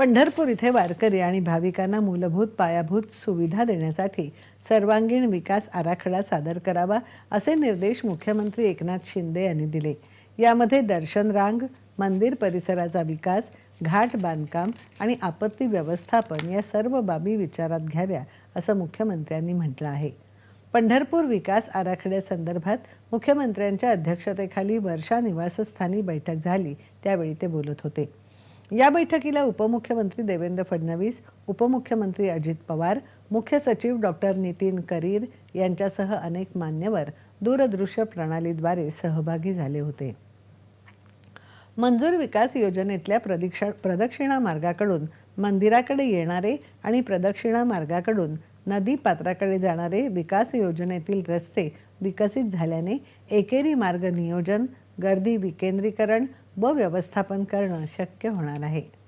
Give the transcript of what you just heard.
पंढरपूर इथे वारकरी आणि भाविकांना मूलभूत पायाभूत सुविधा देण्यासाठी सर्वांगीण विकास आराखडा सादर करावा असे निर्देश मुख्यमंत्री एकनाथ शिंदे यांनी दिले. यामध्ये दर्शन रांग मंदिर परिसराचा विकास घाट बांधकाम आणि आपत्ती व्यवस्थापन या सर्व बाबी विचारात घ्याव्या असं मुख्यमंत्र्यांनी म्हटलं आहे. पंढरपूर विकास आराखड्यासंदर्भात मुख्यमंत्र्यांच्या अध्यक्षतेखाली वर्षा निवासस्थानी बैठक झाली त्यावेळी ते बोलत होते. या बैठकीला उपमुख्यमंत्री देवेंद्र फडणवीस उपमुख्यमंत्री अजित पवार मुख्य सचिव डॉक्टर नितीन करीर यांच्यासह अनेक मान्यवर दूरदृश्य प्रणालीद्वारे सहभागी झाले होते. मंजूर विकास योजनेतल्या प्रदीक्षा प्रदक्षिणा मार्गाकडून मंदिराकडे येणारे आणि प्रदक्षिणा मार्गाकडून नदी पात्राकडे जाणारे विकास योजनेतील रस्ते विकसित झाल्याने एकेरी मार्ग नियोजन गर्दी विकेंद्रीकरण व व्यवस्थापन करणं शक्य होणार आहे.